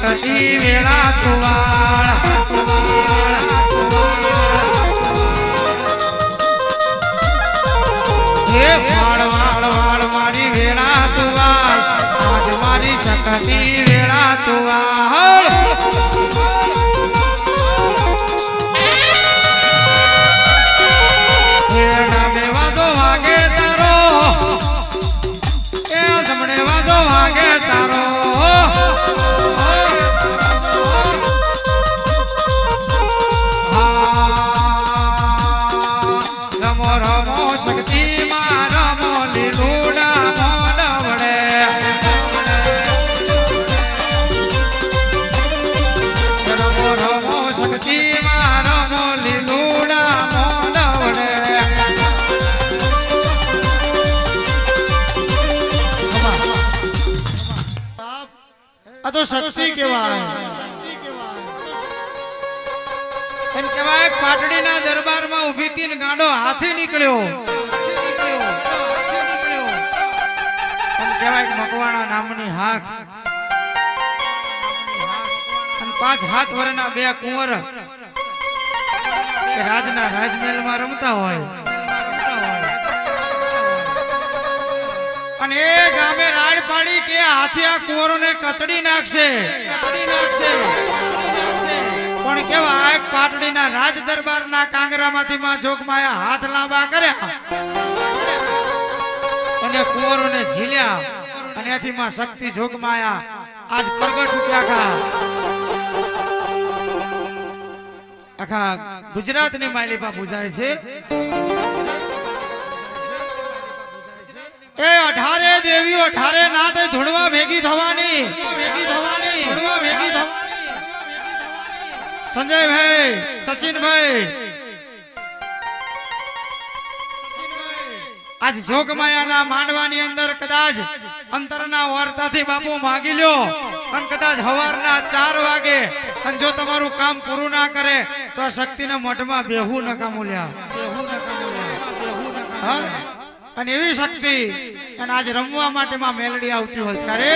શકતી વેળા તુવાળ મારી વેળા તુવાળ આજ મારી શકતી વેળા તુવાળ તો શક્તિ કહેવાય એમ કહેવાય પાટડીના દરબારમાં ઊભી તીન ગાંડો હાથે નીકળ્યો. એમ કહેવાય મકવાણા નામની હાક. અને પાંચ હાથ વરના બે કુંવર રાજના રાજમહેલમાં રમતા હોય. અને એ ગામે હાથી આ કુંવરોને કચડી નાખશે. કચડી નાખશે. પણ કેવા આ પાટડીના રાજ દરબારના કાંગરામાંથી માં જોગમાયા હાથ લાંબા કર્યા. અને કુંવરોને ઝીલ્યા. અને એથી માં શક્તિ જોગમાયા આજ પ્રગટ ઉઠ્યા ખા આખા ગુજરાતની માલિપા પૂજાય છે. એ અઢારે દેવીઓ, અઢારે ના થઈ ધૂળવા ભેગી થવાની ભેગી થવાની ધૂળવા ભેગી થવાની સંજયભાઈ, સચિનભાઈ આજ જોગમાયાના માંડવાની અંદર કદાચ અંતરના વાર્તાથી બાપુ માગી લ્યો અને કદાચ હવારના ચાર વાગે અને જો તમારું કામ પૂરું ના કરે તો આ શક્તિના મઠમાં બેહું નકામું લ્યા બેહું નકામું. હા? અને એવી શક્તિ. અને આજ રમવા માટે મેલડી આવતી હોય. ત્યારે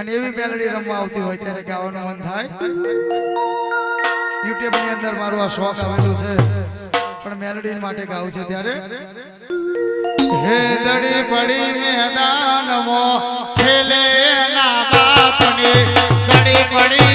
અને એવી મેલડી રમવા આવતી હોય ત્યારે ગાવાનું મન થાય. યુટ્યુબની અંદર મારું આ શોખ આવેલું છે. પણ મેલડી માટે ગાવું છે ત્યારે. હે દડી પડી મેદાનમો ખેલે ના બાપની. દડી પડી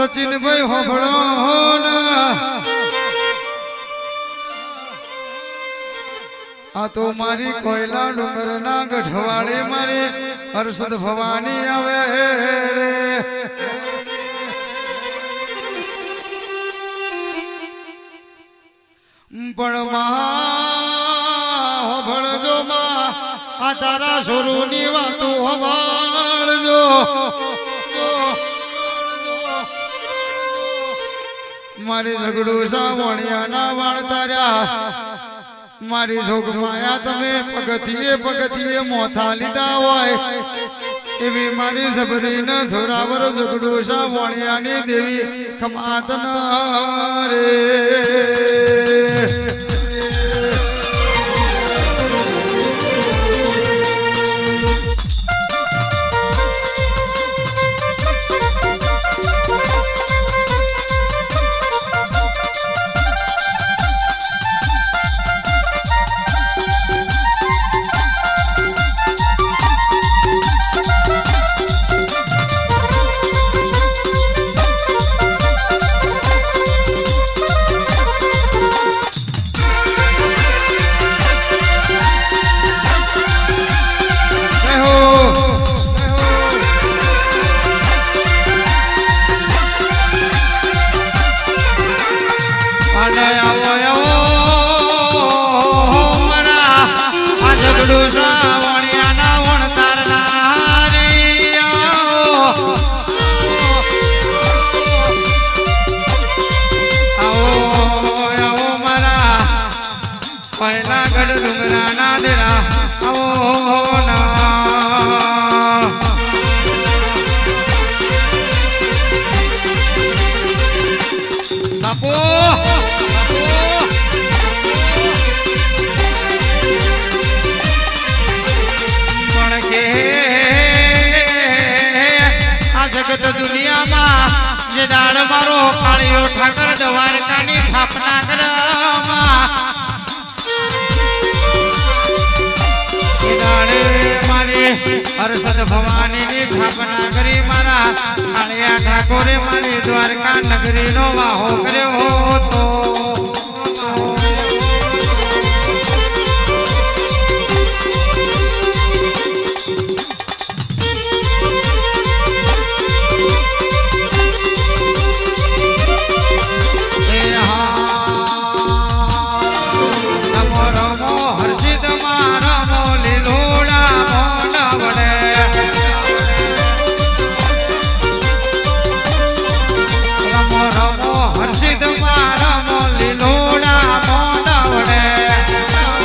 સચિનભાઈ હોભળો ના આ તો મારી કોયલા ડુંગરના ગઢવાડે મારી હર્ષદ ભવાની આવે રે. પણ મા માં, આ તારા સોરુની વાતો હોભળજો. મારી ઝઘડું સાવણિયાના વાળ તાર્યા. મારી જોગ માયા તમે પગથિયે પગથિયે મોથા લીધા હોય. એવી મારી જબરી ન જોરાવર ઝઘડું સાવણિયાની દેવી ખમાત ન રે. પહેલા ગઢ ડુંગરાના દેરા. આવો ના. દુનિયામાં જે દાડ મારો કાળીઓ ઠાકર દ્વારકાની સ્થાપના કરવામાં મારી હરસદ ભવાનીની સ્થાપના કરી મારા કાળિયા ઠાકોરે મારી દ્વારકા નગરીનો વાહો કર્યો તો